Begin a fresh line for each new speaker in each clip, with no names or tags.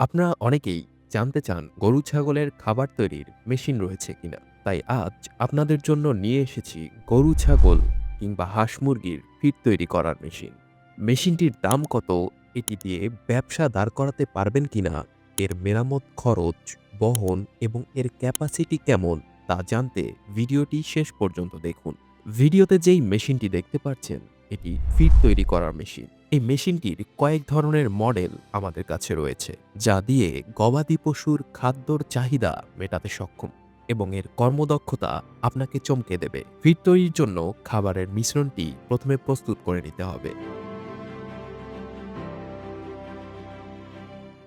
আপনারা অনেকেই জানতে চান গরু ছাগলের খাবার তৈরির মেশিন রয়েছে কিনা। তাই আজ আপনাদের জন্য নিয়ে এসেছি গরু ছাগল কিংবা হাঁস মুরগির ফিড তৈরি করার মেশিন। মেশিনটির দাম কত? এটি দিয়ে ব্যবসা দাঁড় করাতে পারবেন কিনা? এর মেরামত খরচ, বহন এবং এর ক্যাপাসিটি কেমন? তা জানতে ভিডিওটি শেষ পর্যন্ত দেখুন। ভিডিওতে যেই মেশিনটি দেখতে পাচ্ছেন, এটি ফিড তৈরি করার মেশিন। এই মেশিনটির কয়েক ধরনের মডেল আমাদের কাছে রয়েছে, যা দিয়ে গবাদি পশুর খাদ্যর চাহিদা মেটাতে সক্ষম এবং এর কর্মদক্ষতা আপনাকে চমকে দেবে। ফিড তৈরির জন্য খাবারের মিশ্রণটি প্রথমে প্রস্তুত করে নিতে হবে।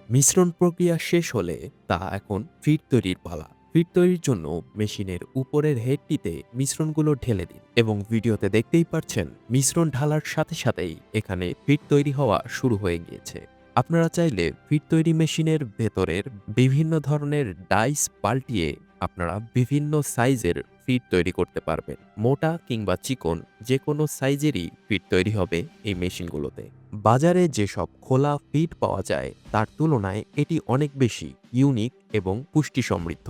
মিশ্রণ প্রক্রিয়া শেষ হলে তা এখন ফিড তৈরির পালা। ফিড তৈরির জন্য মেশিনের উপরের হেডটিতে মিশ্রণগুলো ঢেলে দিন এবং ভিডিওতে দেখতেই পাচ্ছেন মিশ্রণ ঢালার সাথে সাথেই এখানে ফিড তৈরি হওয়া শুরু হয়ে গিয়েছে। আপনারা চাইলে ফিড তৈরি মেশিনের ভেতরের বিভিন্ন ধরনের ডাইস পাল্টিয়ে আপনারা বিভিন্ন সাইজের ফিড তৈরি করতে পারবেন। মোটা কিংবা চিকন যে কোনো সাইজেরই ফিড তৈরি হবে এই মেশিনগুলোতে। বাজারে যেসব খোলা ফিড পাওয়া যায়, তার তুলনায় এটি অনেক বেশি ইউনিক এবং পুষ্টি সমৃদ্ধ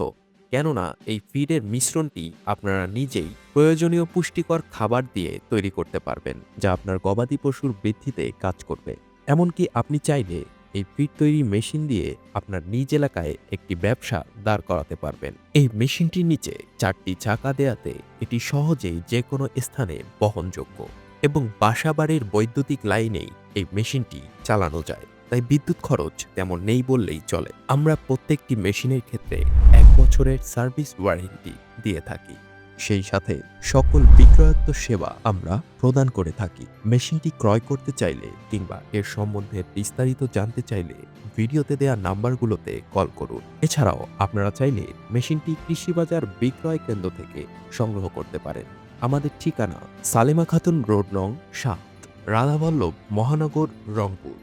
কেননা এই ফিডের মিশ্রণটি আপনারা নিজেই প্রয়োজনীয় পুষ্টিকর খাবার দিয়ে তৈরি করতে পারবেন, যা আপনার গবাদি পশুর বৃদ্ধিতে কাজ করবে। এমনকি আপনি চাইলে এই ফিড তৈরি মেশিন দিয়ে আপনার নিজ এলাকায় একটি ব্যবসা দাঁড় করাতে পারবেন। এই মেশিনটির নিচে চারটি চাকা দেয়াতে এটি সহজেই যে কোনো স্থানে বহনযোগ্য এবং বাসাবাড়ির বৈদ্যুতিক লাইনেই এই মেশিনটি চালানো যায়। তাই বিদ্যুৎ খরচ তেমন নেই বললেই চলে। আমরা প্রত্যেকটি মেশিনের ক্ষেত্রে এক বছরের সার্ভিস ওয়ারেন্টি দিয়ে থাকি। সেই সাথে সকল বিক্রয়োত্ত সেবা আমরা প্রদান করে থাকি। মেশিনটি ক্রয় করতে চাইলে কিংবা এর সম্বন্ধে বিস্তারিত জানতে চাইলে ভিডিওতে দেওয়া নাম্বারগুলোতে কল করুন। এছাড়াও আপনারা চাইলে মেশিনটি কৃষি বাজার বিক্রয় কেন্দ্র থেকে সংগ্রহ করতে পারেন। আমাদের ঠিকানা সালেমা খাতুন রোড নং সাত, রাধাবল্লভ মহানগর রংপুর।